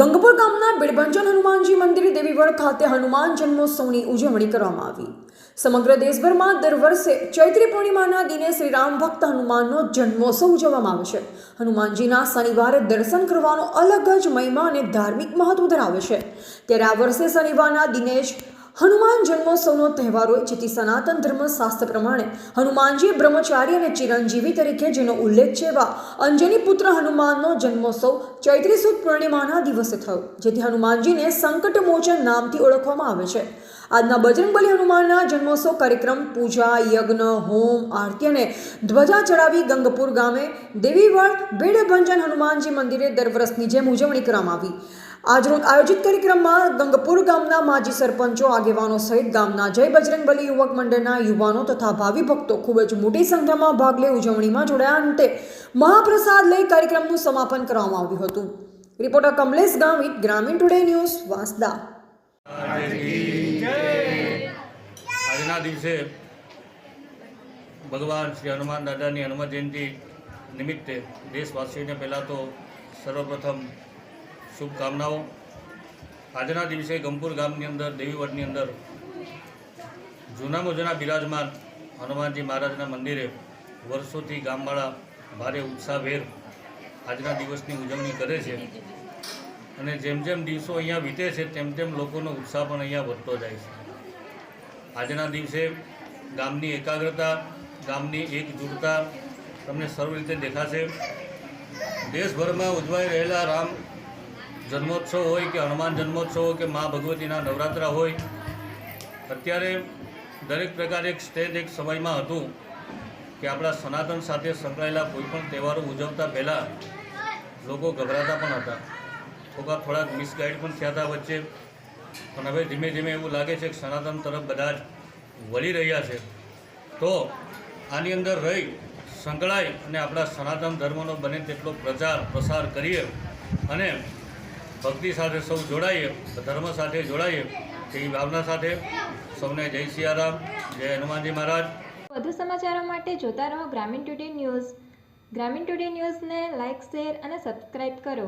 ગંગપુર ગામના બિડભંજન હનુમાનજી મંદિર દેવીવડ ખાતે હનુમાન જન્મોત્સવની ઉજવણી કરવામાં આવી. સમગ્ર દેશભરમાં દર વર્ષે ચૈત્રી પૂર્ણિમાના દિને શ્રીરામ ભક્ત હનુમાનનો જન્મોત્સવ ઉજવવામાં આવે છે. હનુમાનજીના શનિવારે દર્શન કરવાનો અલગ જ મહિમા અને ધાર્મિક મહત્વ ધરાવે છે. ત્યારે આ વર્ષે શનિવારના દિને જ હનુમાન જન્મોત્સવનો તહેવાર હોય, જેથી સનાતન ધર્મશાસ્ત્ર પ્રમાણે હનુમાનજી બ્રહ્મચારી અને ચિરંજીવી તરીકે જેનો ઉલ્લેખ છે એવા અંજની પુત્ર હનુમાનનો જન્મોત્સવ ચૈત્રી સુદ પૂર્ણિમાના દિવસે થયો, જેથી હનુમાનજીને સંકટમોચન નામથી ઓળખવામાં આવે છે. આજના બજરંગબલી હનુમાનના જન્મોત્સવ કાર્યક્રમ પૂજા, યજ્ઞ, હોમ, આરતી અને ધ્વજા ચડાવી ગંગપુર ગામે દેવીવળ ભીડભંજન હનુમાનજી મંદિરે દર વર્ષની જેમ ઉજવણી કરવામાં આવી. આજરોજ આયોજિત કાર્યક્રમમાં ગંગપુર ગામના માજી સરપંચો, આગેવાનો સહિત ગામના જય બજરંગબલી યુવક મંડળના યુવાનો તથા ભાવિ ભક્તો ખૂબ જ મોટી સંખ્યામાં ભાગ લઈ ઉજવણીમાં જોડાયા અંતે મહાપ્રસાદ લઈ કાર્યક્રમનું સમાપન કરવામાં આવ્યું હતું. રિપોર્ટર કમલેશ ગામિત ગ્રામીણ ટુડે ન્યૂઝ, વાંસદા. આજના દિવસે ભગવાન શ્રી હનુમાન દાદાની હનુમાન જયંતિ નિમિત્તે દેશવાસીઓને પહેલાં તો સર્વપ્રથમ શુભકામનાઓ. આજના દિવસે ગંભુર ગામની અંદર, દેવીવટની અંદર જૂનામાં જૂના બિરાજમાન હનુમાનજી મહારાજના મંદિરે વર્ષોથી ગામવાળા ભારે ઉત્સાહભેર આજના દિવસની ઉજવણી કરે છે. અને જેમ જેમ દિવસો અહીંયા વીતે છે, તેમ તેમ લોકોનો ઉત્સાહ પણ અહીંયા વધતો જાય છે. આજના દિવસે ગામની એકાગ્રતા, ગામની એકજૂટતા તમને સર્વ રીતે દેખાશે. દેશભરમાં ઉજવાઈ રહેલા રામ જન્મોત્સવ હોય કે હનુમાન જન્મોત્સવ હોય કે મા ભગવતીના નવરાત્રા હોય, અત્યારે દરેક પ્રકારે એક સ્ટેજ એક સમયમાં હતું કે આપણા સનાતન સાથે સંકળાયેલા કોઈ પણ તહેવારો ઉજવતા પહેલાં લોકો ગભરાતા પણ હતા. થોડા થોડાક મિસગાઈડ પણ થયા હતા વચ્ચે. પણ હવે ધીમે ધીમે એવું લાગે છે કે સનાતન તરફ બધા જ વળી રહ્યા છે. તો આની અંદર રહી, સંકળાય અને આપણા સનાતન ધર્મનો બને તેટલો પ્રચાર, પ્રસાર કરીએ અને ભક્તિ સાથે સૌ જોડાઈએ, ધર્મ સાથે જોડાઈએ તેવી ભાવના સાથે સૌને જય સિયારામ, જય હનુમાનજી મહારાજ. વધુ સમાચારો માટે જોતા રહો Gramin today news. Gramin today ન્યૂઝને લાઇક શેર અને સબસ્ક્રાઇબ કરો.